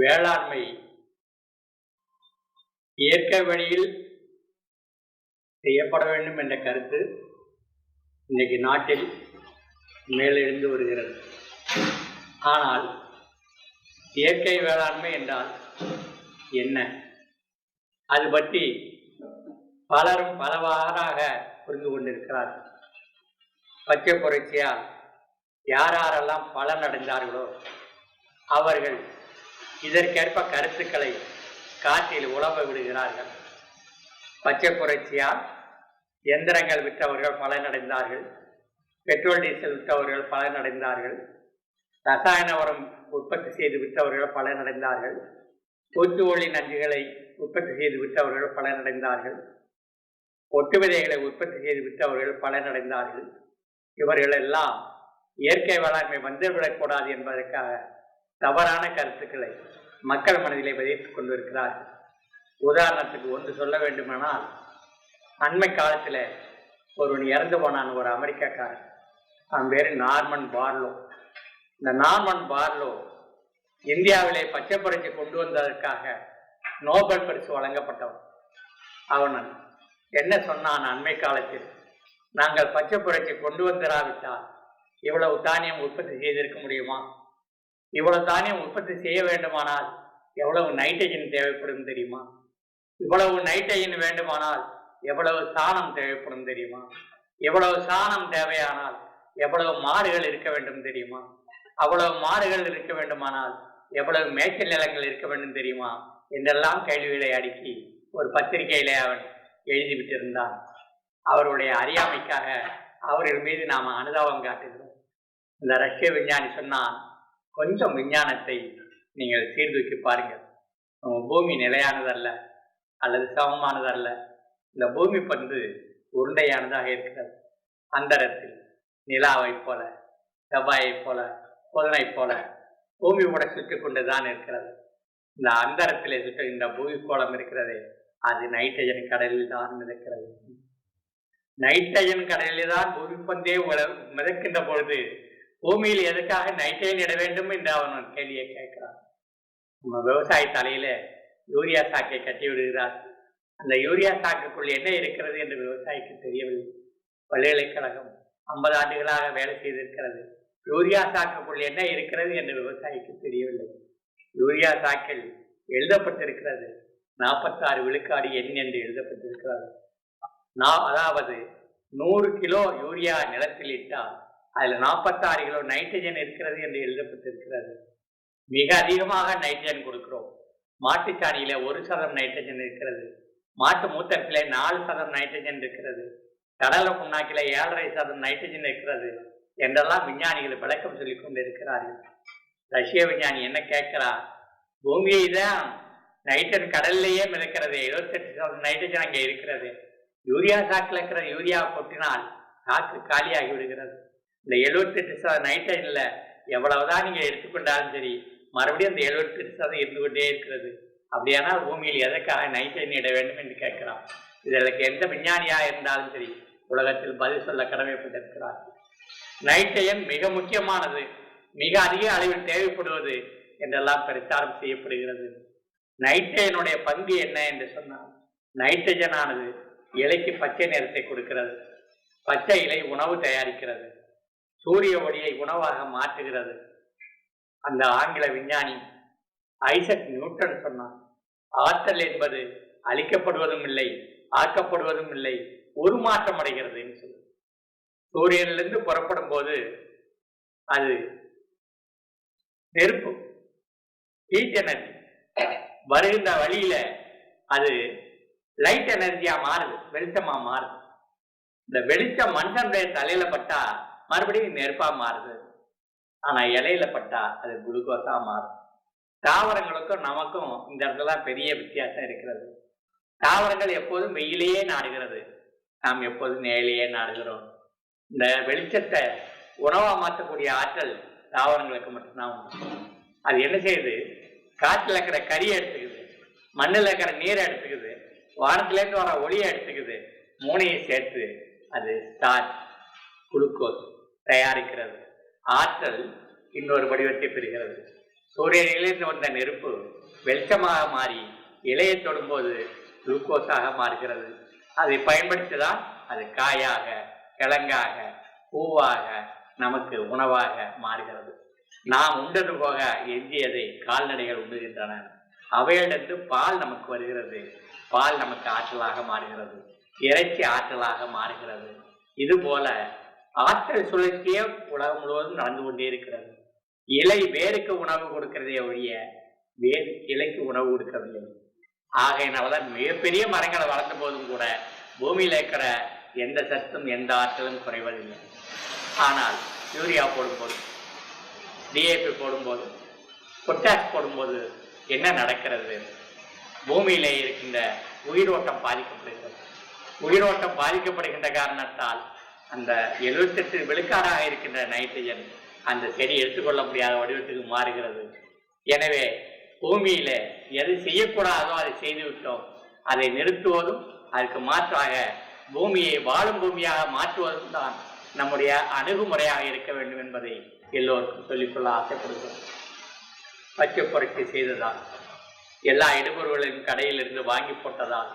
வேளாண்மை. இயற்கை வழியில் செய்யப்பட வேண்டும் என்ற கருத்து இன்றைக்கு நாட்டில் மேலெழுந்து வருகிறது. ஆனால் இயற்கை வேளாண்மை என்றால் என்ன? அது பற்றி பலரும் பலவாறாக புரிந்து கொண்டிருக்கிறார்கள். பச்சை புரட்சியால் யார் யாரெல்லாம் பலன் அடைந்தார்களோ அவர்கள் இதற்கேற்ப கருத்துக்களை காற்றில் உழவ விடுகிறார்கள். பச்சை புரட்சியால் எந்திரங்கள் விற்றவர்கள் பலனடைந்தார்கள். Petrol diesel விற்றவர்கள் பலனடைந்தார்கள். ரசாயன உரம் உற்பத்தி செய்து விற்றவர்கள் பலனடைந்தார்கள். பூச்சிக்கொல்லி நஞ்சுகளை உற்பத்தி செய்து விற்றவர்கள் பலனடைந்தார்கள். ஒட்டு விதைகளை உற்பத்தி செய்து விற்றவர்கள் பலனடைந்தார்கள். இவர்கள் எல்லாம் இயற்கை வேளாண்மை வந்துவிடக்கூடாது என்பதற்காக தவறான கருத்துக்களை மக்கள் மனதிலே விதைத்துக் கொண்டிருக்கிறார். உதாரணத்துக்கு ஒன்று சொல்ல வேண்டுமானால் அண்மை காலத்தில் ஒருவன் இறந்து போனான் ஒரு அமெரிக்காக்காரன். அவன் பேர் நார்மன் பார்லோ. இந்த நார்மன் பார்லோ இந்தியாவிலே பச்சை புரட்சி கொண்டு வந்ததற்காக நோபல் பரிசு வழங்கப்பட்டவன். அவன் என்ன சொன்னான் அண்மை காலத்தில்? நாங்கள் பச்சை புரட்சி கொண்டு வந்திராவிட்டால் இவ்வளவு தானியம் உற்பத்தி செய்திருக்க முடியுமா? இவ்வளவு தானியம் உற்பத்தி செய்ய வேண்டுமானால் எவ்வளவு நைட்ரஜன் தேவைப்படும் தெரியுமா? இவ்வளவு நைட்ரஜன் வேண்டுமானால் எவ்வளவு சாணம் தேவைப்படும் தெரியுமா? எவ்வளவு சாணம் தேவையானால் எவ்வளவு மாடுகள் இருக்க வேண்டும் தெரியுமா? அவ்வளவு மாடுகள் இருக்க வேண்டுமானால் எவ்வளவு மேய்ச்சல் நிலங்கள் இருக்க வேண்டும் தெரியுமா? என்றெல்லாம் கேள்விகளை அடுக்கி ஒரு பத்திரிகையிலே அவன் எழுதிவிட்டிருந்தான். அவருடைய அறியாமைக்காக அவர்கள் மீது நாம் அனுதாபம் காட்டுகிறோம். இந்த ரஷ்ய விஞ்ஞானி சொன்னான் கொஞ்சம் விஞ்ஞானத்தை நீங்கள் சீர்தூக்கி பாருங்கள். நம்ம பூமி நிலையானதல்ல அல்லது சமமானதல்ல இந்த பூமி பந்து உருண்டையானதாக இருக்கிறது. அந்தரத்தில் நிலாவைப் போல செவ்வாயைப் போல புதனைப் போல பூமி கூட சுற்றி கொண்டு தான் இருக்கிறது. இந்த அந்தரத்தில் சுற்ற இந்த பூமி கோலம் இருக்கிறதே அது நைட்ரஜன் கடலில் தான் மிதக்கிறது. நைட்ரஜன் கடலில் தான் பூமி பந்தே மிதக்கின்ற பொழுது பூமியில் எதுக்காக நைட்ரஜன் இட வேண்டும் என்று அவன் கேள்வியை கேட்கிறான். நம்ம விவசாய தலையில யூரியா சாக்கை கட்டி விடுகிறார். அந்த யூரியா சாக்குக்குள் என்ன இருக்கிறது என்று விவசாயிக்கு தெரியவில்லை. பல்கலைக்கழகம் ஐம்பது ஆண்டுகளாக வேலை செய்திருக்கிறது. யூரியா சாக்குக்குள் என்ன இருக்கிறது என்று விவசாயிக்கு தெரியவில்லை. யூரியா சாக்கில் எழுதப்பட்டிருக்கிறது. நாற்பத்தாறு விழுக்காடு எண் என்று எழுதப்பட்டிருக்கிறது. நான் அதாவது நூறு கிலோ யூரியா நிலத்தில் இட்டால் அதில் நாற்பத்தாறு கிலோ நைட்ரஜன் இருக்கிறது என்று எழுதப்பட்டிருக்கிறது. மிக அதிகமாக நைட்ரஜன் கொடுக்கிறோம். மாட்டுச் சாணியில ஒரு சதம் நைட்ரஜன் இருக்கிறது. மாட்டு மூத்தத்தில நாலு சதம் நைட்ரஜன் இருக்கிறது. கடலை புண்ணாக்கில ஏழரை சதம் நைட்ரஜன் இருக்கிறது என்றெல்லாம் விஞ்ஞானிகள் விளக்கம் சொல்லிக் கொண்டிருக்கிறார்கள். ரஷ்ய விஞ்ஞானி என்ன கேட்கிறா? பூமியை தான் நைட்ரஜன் கடல்லையே மிதக்கிறது. எழுபத்தெட்டு சதம் நைட்ரஜன் அங்கே இருக்கிறது. யூரியா சாக்கில் இருக்கிற யூரியா கொட்டினால் சாக்கு காலியாகி விடுகிறது. இந்த எழுபத்தெட்டு சதம் நைட்ரஜன்ல எவ்வளவுதான் நீங்க எடுத்துக்கொண்டாலும் சரி மறுபடியும் அந்த எழுபத்தெட்டு சதம் இருந்து கொண்டே இருக்கிறது. அப்படியானால் பூமியில் எதற்காக நைட்ரைன் இட வேண்டும் என்று கேட்கிறான். இதற்கு எந்த விஞ்ஞானியா இருந்தாலும் சரி உலகத்தில் பதில் சொல்ல கடமைப்பட்டிருக்கிறார். நைட்ரஜன் மிக முக்கியமானது மிக அதிக அளவில் தேவைப்படுவது என்றெல்லாம் பிரச்சாரம் செய்யப்படுகிறது. நைட்ரஜனுடைய பங்கு என்ன என்று சொன்னால் நைட்ரஜன் ஆனது இலைக்கு பச்சை நிறத்தை கொடுக்கிறது. பச்சை இலை உணவு தயாரிக்கிறது. சூரிய ஒளியை உணவாக மாற்றுகிறது. அந்த ஆங்கில விஞ்ஞானி ஐசக் நியூட்டன் சொன்னான் ஆற்றல் என்பது அழிக்கப்படுவதும் இல்லை ஆக்கப்படுவதும் இல்லை உருமாற்றம் அடைகிறது சொல்லு சூரியனிலிருந்து புறப்படும் போது அது நெருப்பு ஹீட் எனர்ஜி வருகின்ற வழியில அது லைட் எனர்ஜியா மாறுது வெளிச்சமா மாறுது. இந்த வெளிச்சம் மனுஷனுடைய தலையில பட்டா மறுபடியும் நெருப்பா மாறுது. ஆனா இலையில பட்டா அது குளுக்கோஸா மாறும். தாவரங்களுக்கும் நமக்கும் இந்த இடத்துல பெரிய வித்தியாசம் இருக்கிறது. தாவரங்கள் எப்போதும் வெயிலையே நாடுகிறது. நாம் எப்போதும் நேலையே நாடுகிறோம். இந்த வெளிச்சத்தை உணவா மாற்றக்கூடிய ஆற்றல் தாவரங்களுக்கு மட்டும்தான் உண்டு. அது என்ன செய்யுது? காற்றுல இருக்கிற கரியை எடுத்துக்குது. மண்ணில் இருக்கிற நீரை எடுத்துக்குது. வானத்திலேருந்து வர ஒளியை எடுத்துக்குது. மூணையும் சேர்த்து அது ஸ்டார்ச் குளுக்கோஸ் தயாரிக்கிறது. ஆற்றல் இன்னொரு வடிவத்தை பெறுகிறது. சூரியனிலிருந்து வந்த நெருப்பு வெளிச்சமாக மாறி இலையை தொடும்போது குளுக்கோஸாக மாறுகிறது. அதை பயன்படுத்திதான் அது காயாக கிழங்காக பூவாக நமக்கு உணவாக மாறுகிறது. நாம் உண்டது போக எஞ்சியதை கால்நடைகள் உண்டுகின்றன அவையிலிருந்து பால் நமக்கு வருகிறது. பால் நமக்கு ஆற்றலாக மாறுகிறது. இறைச்சி ஆற்றலாக மாறுகிறது. இது போல ஆற்றல் சுழற்சியே உலகம் முழுவதும் நடந்து கொண்டே இருக்கிறது. இலை வேருக்கு உணவு கொடுக்கிறதே ஒழிய வேர் இலைக்கு உணவு கொடுக்கவில்லை. ஆகையினால்தான் மிகப்பெரிய மரங்களை வளர்ந்த போதும் கூட பூமியில இருக்கிற எந்த சத்தும் எந்த ஆற்றலும் குறைவதில்லை. ஆனால் யூரியா போடும்போது டிஏபி போடும்போது பொட்டாஷ் போடும்போது என்ன நடக்கிறது? பூமியிலே இருக்கின்ற உயிரோட்டம் பாதிக்கப்படுகிறது. உயிரோட்டம் பாதிக்கப்படுகின்ற காரணத்தால் அந்த எழுபத்தெட்டு விழுக்காடாக இருக்கின்ற நைட்ரஜன் அந்த செடி எடுத்துக்கொள்ள முடியாத வடிவத்துக்கு மாறுகிறது. எனவே பூமியில எது செய்யக்கூடாதோ அதை செய்து விட்டோம் அதை நிறுத்துவதும் அதற்கு மாற்றாக பூமியை வாழும் பூமியாக மாற்றுவதும் தான் நம்முடைய அணுகுமுறையாக இருக்க வேண்டும் என்பதை எல்லோருக்கும் சொல்லிக்கொள்ள ஆசைப்படுகிறோம். பச்சை புரட்சி செய்ததால் எல்லா இடுபொருள்களையும் கடையிலிருந்து வாங்கி போட்டதால்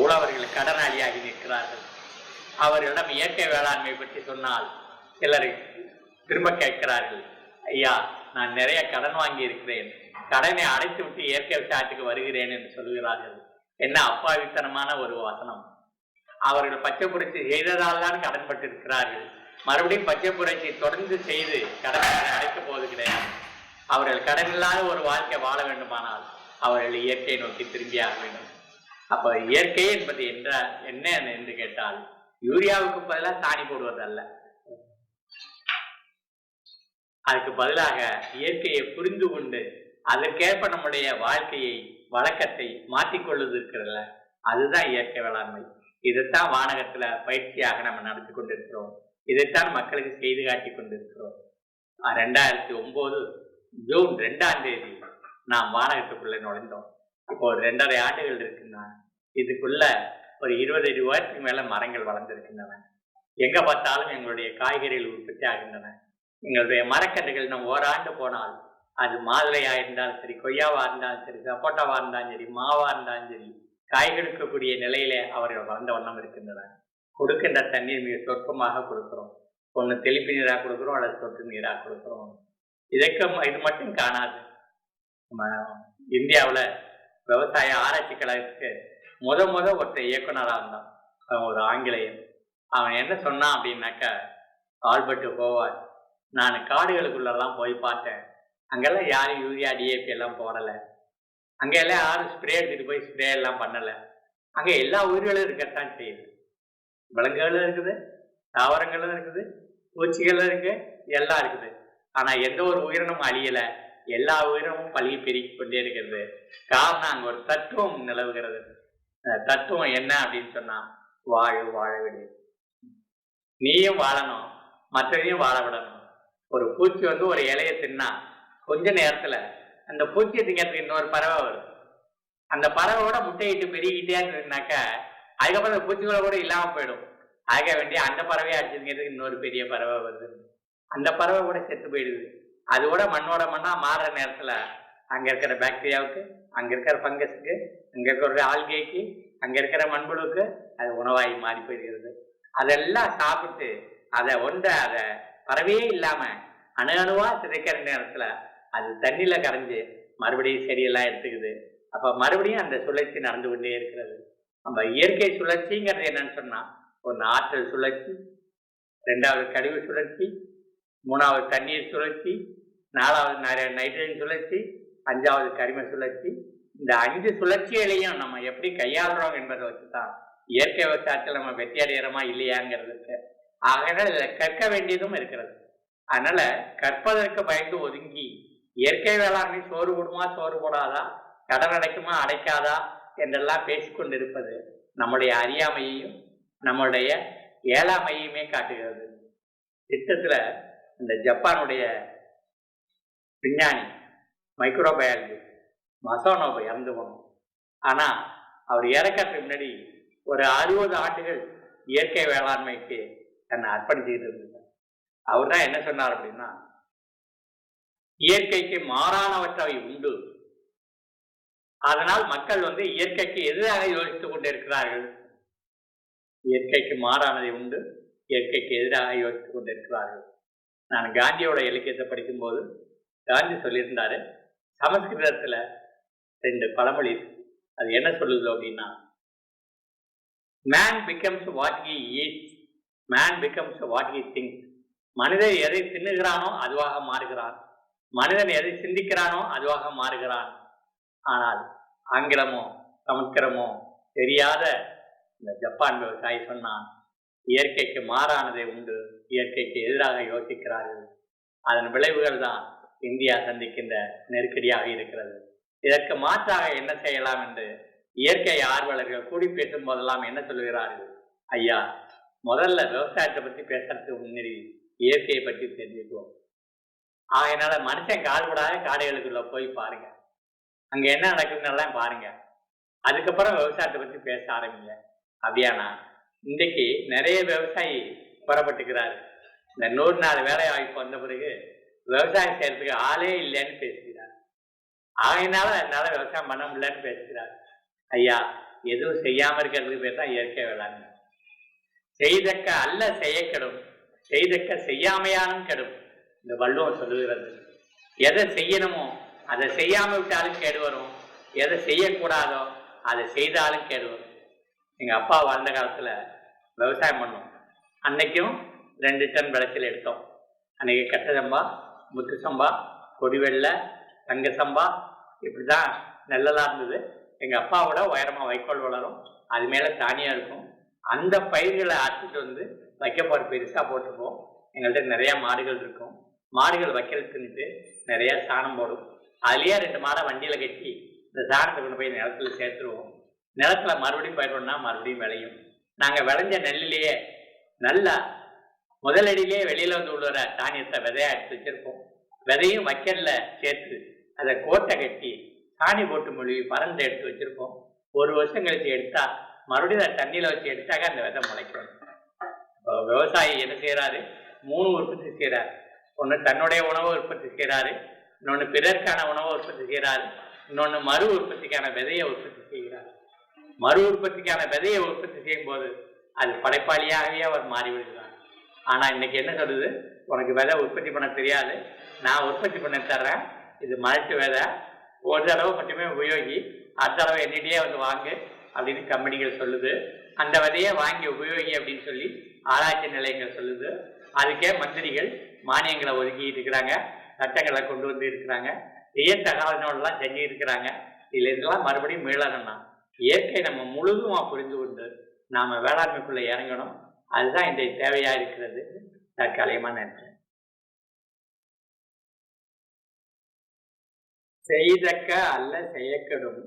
உழவர்கள் கடனாளியாகி நிற்கிறார்கள். அவர்களிடம் இயற்கை வேளாண்மை பற்றி சொன்னால் சிலர் திரும்ப கேட்கிறார்கள். ஐயா நான் நிறைய கடன் வாங்கி இருக்கிறேன் கடனை அடைத்து விட்டு இயற்கை விவசாயத்துக்கு வருகிறேன் என்று சொல்கிறார்கள். என்ன அப்பாவித்தனமான ஒரு வசனம். அவர்கள் பச்சை புரட்சி செய்ததால் தான் கடன் இருக்கிறார்கள் மறுபடியும் பச்சை புரட்சி தொடர்ந்து செய்து கடனை அடைக்கப் போவது கிடையாது. அவர்கள் கடன் இல்லாத ஒரு வாழ்க்கை வாழ வேண்டுமானால் அவர்கள் இயற்கையை நோக்கி திரும்பியாக வேண்டும். அப்ப இயற்கை என்பது என்ற என்ன என்று கேட்டால் யூரியாவுக்கு பதிலாக சாணி போடுவது அல்ல. அதுக்கு பதிலாக இயற்கையை புரிந்து கொண்டு அதற்கேற்ப நம்முடைய வாழ்க்கையை வழக்கத்தை மாற்றிக்கொள்வது இருக்கிறதுல அதுதான் இயற்கை வேளாண்மை. இதைத்தான் வானகத்துல பயிற்சியாக நம்ம நடத்தி கொண்டிருக்கிறோம். இதைத்தான் மக்களுக்கு செய்து காட்டி கொண்டிருக்கிறோம். ரெண்டாயிரத்தி ஒன்பது ஜூன் ரெண்டாம் தேதி நாம் வானகத்துக்குள்ள நுழைந்தோம். இப்போ ரெண்டரை ஆண்டுகள் இருக்குன்னா இதுக்குள்ள ஒரு இருபது அடி உயரத்துக்கு மேல மரங்கள் வளர்ந்திருக்கின்றன. எங்க பார்த்தாலும் எங்களுடைய காய்கறிகள் உற்பத்தி ஆகின்றன. எங்களுடைய மரக்கன்றுகள் நம்ம ஓராண்டு போனால் அது மாதுளையா இருந்தாலும் சரி கொய்யாவா இருந்தாலும் சரி சப்போட்டாவா இருந்தாலும் சரி மாவா இருந்தாலும் சரி காய் கொடுக்கக்கூடிய நிலையிலே அவர்கள் வளர்ந்த வண்ணம் இருக்கின்றன. கொடுக்கின்ற தண்ணீர் மிக சொற்பமாக கொடுக்கிறோம். ஒன்று தெளிப்பு நீராக கொடுக்குறோம் அல்லது சொட்டு நீராக கொடுக்குறோம். இதற்கு இது மட்டும் காணாது. நம்ம இந்தியாவில் விவசாய ஆராய்ச்சி கழகத்துக்கு முத முத ஒருத்த இயக்குனராக இருந்தான். அவன் ஒரு ஆங்கிலேயன். அவன் என்ன சொன்னான் அப்படின்னாக்கா ஆல்பர்ட் ஹோவார்ட் நான் காடுகளுக்குள்ளெல்லாம் போய் பார்த்தேன். அங்கெல்லாம் யாரும் யூரியா டிஏபி எல்லாம் போடலை. அங்கே எல்லாம் யாரும் ஸ்ப்ரே எடுத்துகிட்டு போய் ஸ்ப்ரே எல்லாம் பண்ணலை. அங்கே எல்லா உயிர்களும் இருக்கத்தான் செய்யுது. விலங்குகளும் இருக்குது தாவரங்களும் இருக்குது பூச்சிகளும் இருக்கு எல்லாம் இருக்குது. ஆனால் எந்த ஒரு உயிரினமும் அழியலை. எல்லா உயிரினமும் பழகி பெருகி கொண்டே இருக்கிறது. காரணம் அங்கே ஒரு தத்துவம் நிலவுகிறது. தத்துவம் என்ன அப்படின்னு சொன்னா வாழு வாழ விடு. நீயும் வாழணும் மற்றதையும் வாழ விடணும். ஒரு பூச்சி வந்து ஒரு இலையை தின்னா கொஞ்ச நேரத்துல அந்த பூச்சியை திங்கிறதுக்கு இன்னொரு பறவை வரும். அந்த பறவையோட முட்டையிட்டு பெருகிட்டே இருந்ததுனாக்கா அதுக்கப்புறம் அந்த பூச்சிகளை கூட இல்லாம போயிடும். ஆக வேண்டிய அந்த பறவையை அடிச்சுங்கிறதுக்கு இன்னொரு பெரிய பறவை வருது. அந்த பறவை கூட செத்து போயிடுது. அது கூட மண்ணோட மண்ணா மாறுற நேரத்துல அங்க இருக்கிற பாக்டீரியாவுக்கு அங்க இருக்கிற ஃபங்கஸுக்கு இங்கே இருக்கிற ஆல்கேக்கு அங்க இருக்கிற மண்புழுவுக்கு அது உணவாகி மாறி போயிடுகிறது. அதெல்லாம் சாப்பிட்டு அதை ஒன்றை அதை பறவையே இல்லாம அணு அணுவா சிதைக்கிற நேரத்துல அது தண்ணியில கரைஞ்சு மறுபடியும் செடியெல்லாம் எடுத்துக்குது. அப்ப மறுபடியும் அந்த சுழற்சி நடந்து கொண்டே இருக்கிறது. நம்ம இயற்கை சுழற்சிங்கிறது என்னன்னு சொன்னா ஒன்று ஆற்றல் சுழற்சி ரெண்டாவது கழிவு சுழற்சி மூணாவது தண்ணீர் சுழற்சி நாலாவது நை- நைட்ரஜன் சுழற்சி அஞ்சாவது கரிம சுழற்சி இந்த அஞ்சு சுழற்சிகளையும் நம்ம எப்படி கையாளுறோம் என்பதை வச்சு தான் இயற்கை விவசாயத்தில் நம்ம வெற்றி அடைகிறோமா இல்லையாங்கிறது இருக்கு. ஆகையால இதில் கற்க வேண்டியதும் இருக்கிறது. அதனால கற்பதற்கு பயந்து ஒதுங்கி இயற்கை வேளாண்மை சோறு போடுமா சோறு போடாதா கடன் அடைக்குமா அடைக்காதா என்றெல்லாம் பேசிக்கொண்டிருப்பது நம்முடைய அறியாமையையும் நம்முடைய ஏழாமையுமே காட்டுகிறது. திட்டத்துல இந்த ஜப்பானுடைய விஞ்ஞானி மைக்ரோபயாலஜி மசோனோபை இறந்து போனோம். ஆனா அவர் இறக்கிறதுக்கு முன்னாடி ஒரு அறுபது ஆண்டுகள் இயற்கை வேளாண்மைக்கு தன்னை அர்ப்பணிச்சுக்கிட்டு இருந்தார். அவர் தான் என்ன சொன்னார் அப்படின்னா இயற்கைக்கு மாறானவற்றவை உண்டு. அதனால் மக்கள் வந்து இயற்கைக்கு எதிராக யோசித்துக் கொண்டிருக்கிறார்கள். இயற்கைக்கு மாறானதை உண்டு இயற்கைக்கு எதிராக யோசித்துக் கொண்டிருக்கிறார்கள். நான் காந்தியோட இலக்கியத்தை படிக்கும்போது காந்தி சொல்லியிருந்தாரு சமஸ்கிருதத்துல ரெண்டு பழமொழி அது என்ன சொல்லுது அப்படின்னா man becomes what he eat man becomes what he think மனிதன் எதை தின்னுகிறானோ அதுவாக மாறுகிறான். மனிதன் எதை சிந்திக்கிறானோ அதுவாக மாறுகிறான். ஆனால் ஆங்கிலமோ சமஸ்கிரமோ தெரியாத இந்த ஜப்பான் விவசாயி சொன்னான் இயற்கைக்கு மாறானதை உண்டு. இயற்கைக்கு எதிராக யோசிக்கிறார்கள். அதன் விளைவுகள் தான் இந்தியா சந்திக்கின்ற நெருக்கடியாக இருக்கிறது. இதற்கு மாற்றாக என்ன செய்யலாம் என்று இயற்கை ஆர்வலர்கள் கூடி பேசும் போதெல்லாம் என்ன சொல்லுகிறார்கள்? ஐயா முதல்ல விவசாயத்தை பற்றி பேசுறதுக்கு முன்னாடி இயற்கையை பற்றி தெரிஞ்சுக்குவோம். ஆகையினால மனுஷன் கால்படாத காடுகளுக்குள்ள போய் பாருங்க. அங்க என்ன நடக்குதுன்னெல்லாம் பாருங்க. அதுக்கப்புறம் விவசாயத்தை பற்றி பேச ஆரம்பிங்க. அப்படியானா இன்றைக்கு நிறைய விவசாயி புறப்பட்டுக்கிறாரு. இந்த நூறு நாள் வேலை வாய்ப்பு வந்த பிறகு விவசாயம் செய்யறதுக்கு ஆளே இல்லைன்னு பேசுகிறார் ஆகையினால என்னால விவசாயம் பண்ண முடியலன்னு பேசுகிறார் ஐயா எதுவும் செய்யாம இருக்கிறதுக்கு பேர் தான் இயற்கை வேளாண்மை. செய்தக்க அல்ல செய்ய கெடும். செய்தக்க செய்யாமையானும் கெடும். இந்த வள்ளுவம் சொல்லுகிறது. எதை செய்யணுமோ அதை செய்யாம விட்டாலும் கேடு வரும். எதை செய்யக்கூடாதோ அதை செய்தாலும் கேடு வரும். எங்க அப்பா வாழ்ந்த காலத்துல விவசாயம் பண்ணோம். அன்னைக்கும் ரெண்டு டன் விளைச்சல் எடுத்தோம். அன்னைக்கு கட்ட சம்பா முத்து சம்பா கொடிவெள்ளை தங்க சம்பா இப்படிதான் நெல்லெல்லாம் இருந்தது. எங்க அப்பாவோட உயரமா வைக்கோல் வளரும். அது மேல தானியம் இருக்கும். அந்த பயிர்களை அறுத்துட்டு வந்து வைக்கப்பாடு பெருசா போட்டுப்போம் எங்கள்கிட்ட நிறைய மாடுகள் இருக்கும். மாடுகள் வைக்கிறதுக்குன்ட்டு நிறைய சாணம் போடும். அதுலயே ரெண்டு மாடை வண்டியில கட்டி இந்த சாணத்தை கொண்டு போய் நிலத்துல சேர்த்துருவோம். நிலத்துல மறுபடியும் பயிரோம்னா மறுபடியும் விளையும். நாங்க விளைஞ்ச நெல்லிலேயே நல்லா முதலடியிலேயே வெளியில வந்து விழுற தானியத்தை விதையா எடுத்து வச்சிருப்போம். விதையும் வைக்கல்ல சேர்த்து அதை கோட்டை கட்டி சாணி போட்டு மொழிவி பறந்து எடுத்து வச்சிருப்போம். ஒரு வருஷம் கழிச்சு எடுத்தா மறுபடியும் அதை தண்ணியில வச்சு எடுத்தாக்க அந்த விதை முளைக்கும். இப்போ விவசாயி என்ன செய்யறாரு மூணு உற்பத்தி செய்யறாரு ஒன்று தன்னுடைய உணவை உற்பத்தி செய்யறாரு இன்னொன்று பிறருக்கான உணவை உற்பத்தி செய்யறாரு இன்னொன்று மறு உற்பத்திக்கான விதையை உற்பத்தி செய்கிறார். மறு உற்பத்திக்கான விதையை உற்பத்தி செய்யும் போது அது படைப்பாளியாகவே அவர் மாறி ஆனால் இன்னைக்கு என்ன சொல்லுது? உனக்கு விதை உற்பத்தி பண்ண தெரியாது. நான் உற்பத்தி பண்ண தர்றேன். இது மலட்டு வேலை ஒரு தடவை மட்டுமே உபயோகி அடுத்த தடவை என்னிடையே வந்து வாங்கு அப்படின்னு கம்பெனிகள் சொல்லுது. அந்த விதையை வாங்கி உபயோகி அப்படின்னு சொல்லி ஆராய்ச்சி நிலையங்கள் சொல்லுது. அதுக்கே மந்திரிகள் மானியங்களை ஒதுக்கி இருக்கிறாங்க சட்டங்களை கொண்டு வந்து இருக்கிறாங்க. இயற்கை தகவல்களெல்லாம் செஞ்சு இருக்கிறாங்க. இதுல இருந்தெல்லாம் மறுபடியும் மீளணும்னா இயற்கை நம்ம முழுதுமா புரிந்து கொண்டு நாம வேளாண்மைக்குள்ள இறங்கணும். அதுதான் இன்றைய தேவையா இருக்கிறது. தற்காலிகமா நினைச்சேன் செய்தக்க அல்ல செய்யக்கெடும்.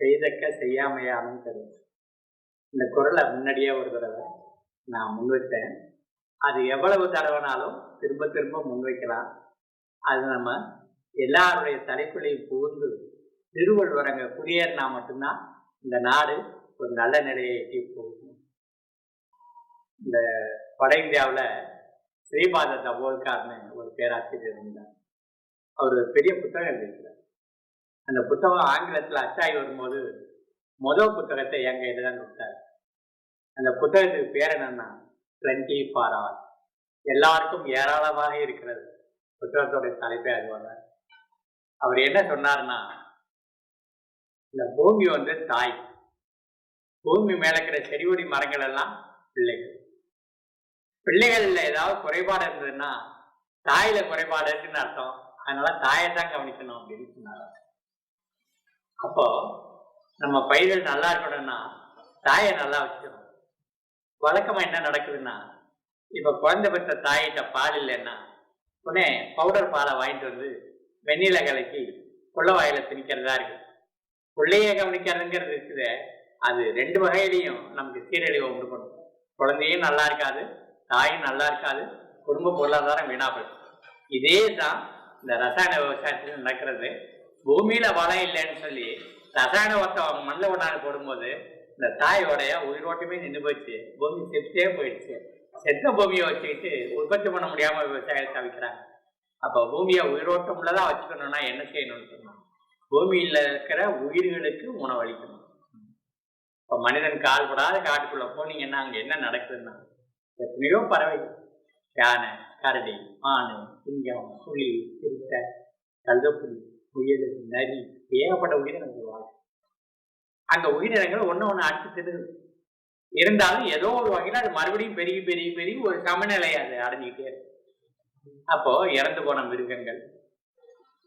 செய்தக்க செய்யாமையாலும் தரும் இந்த குரலை முன்னாடியே ஒரு தடவை நான் முன்வைத்தேன் அது எவ்வளவு தடவைனாலும் திரும்ப திரும்ப முன்வைக்கலாம் அது நம்ம எல்லாருடைய தலைக்குள்ளையும் புகுந்து திருவள்ளுவரங்க குடியேறினா மட்டும்தான் இந்த நாடு ஒரு நல்ல நிலையை எட்டி போகும். இந்த வட இந்தியாவில் ஸ்ரீபாத தபோல்கார்னு ஒரு பேராசிரியர் இருந்தார். அவர் பெரிய புத்தகம் எழுதியிருக்கிறார். அந்த புத்தகம் ஆங்கிலத்தில் அச்சாகி வரும்போது முதல் புத்தகத்தை எங்க இதுதான் கொடுத்தாரு. அந்த புத்தகத்துக்கு பேர் என்னன்னா ட்வெண்ட்டி ஃபார் ஆல். எல்லாருக்கும் ஏராளமாக இருக்கிறது. புத்தகத்தோடைய தலைப்பே அதுவாக அவர் என்ன சொன்னார்னா இந்த பூமி வந்து தாய். பூமி மேல இருக்கிற செடிகொடி மரங்கள் எல்லாம் பிள்ளைகள். பிள்ளைகள்ல ஏதாவது குறைபாடு இருந்ததுன்னா தாயில குறைபாடு இருக்குன்னு அர்த்தம். அதனால தாயை தான் கவனிக்கணும் அப்படின்னு சொன்னார். அப்போ நம்ம பயிர்கள் நல்லா இருக்கணும்னா தாயை நல்லா வச்சுக்கணும். வழக்கமா என்ன நடக்குதுன்னா இப்ப குழந்தை பெற்ற தாயிட்ட பால் இல்லைன்னா உடனே பவுடர் பாலை வாங்கிட்டு வந்து வெண்ணில கலக்கி கொள்ள வாயில திணிக்கிறதா இருக்கு. பிள்ளைய கவனிக்கிறதுங்கிறது இருக்குது. அது ரெண்டு வகையிலையும் நமக்கு சீரழிவை உண்டு பண்ணும். குழந்தையும் நல்லா இருக்காது தாயும் நல்லா இருக்காது குடும்ப பொருளாதாரம் வீணாப்படும் இதே தான் இந்த ரசாயன விவசாயத்தில் நடக்கிறது. பூமியில வளம் இல்லைன்னு சொல்லி ரசாயன உரத்தை மண்ணில் கொண்டாந்து போடும்போது இந்த தாயோடைய உயிரோட்டமே நின்று போச்சு. பூமி செத்தே போயிடுச்சு. செத்த பூமியை வச்சுக்கிட்டு உற்பத்தி பண்ண முடியாம விவசாயத்தை தவிக்கிறாங்க அப்போ பூமியை உயிரோட்டம்ல தான் வச்சுக்கணும்னா என்ன செய்யணும்னு சொன்னா பூமியில இருக்கிற உயிர்களுக்கு உணவளிக்கணும். இப்போ மனிதன் கால் படாத காட்டுக்குள்ள போனீங்கன்னா அங்க என்ன நடக்குதுன்னா எத்தனையோ பறவை யானை கரடி மானு சிங்கம் புலி திருத்த கல்வப்புலி புயல் நரி ஏகப்பட்ட உயிரினங்கள் வாழும் அந்த உயிரினங்கள் ஒன்று ஒன்று அடிச்சு திடுது இருந்தாலும் ஏதோ ஒரு வகையில் அது மறுபடியும் பெருகி பெருகி பெருகி ஒரு சமநிலை அது அடைஞ்சிக்கிட்டே இருக்கு. அப்போ இறந்து போன மிருகங்கள்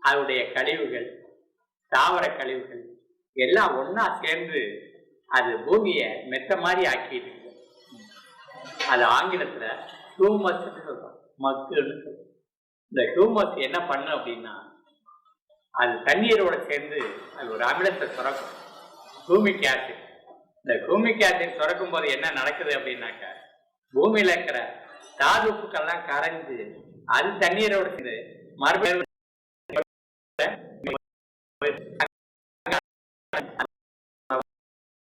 அதனுடைய கழிவுகள் தாவர கழிவுகள் எல்லாம் ஒன்றா சேர்ந்து அது பூமியை மெத்த மாதிரி ஆக்கிட்டு இருக்கு. அது ஆங்கிலத்துல டூமஸ்ன்னு சொல்றோம். மக்குன்னு சொல்றோம். இந்த டூமஸ் என்ன பண்ணு அப்படின்னா அது தண்ணீரோட சேர்ந்து அது ஒரு அமிலத்தை சுரக்கும். ஹூமிக் ஆசிட் இந்த ஹூமிக் ஆசிட் சுரக்கும் போது என்ன நடக்குது அப்படின்னாக்க பூமியில இருக்கிற தாதுப்புக்கள்லாம் கரைஞ்சு அது தண்ணீரோட சேர்ந்து மறுபடியும்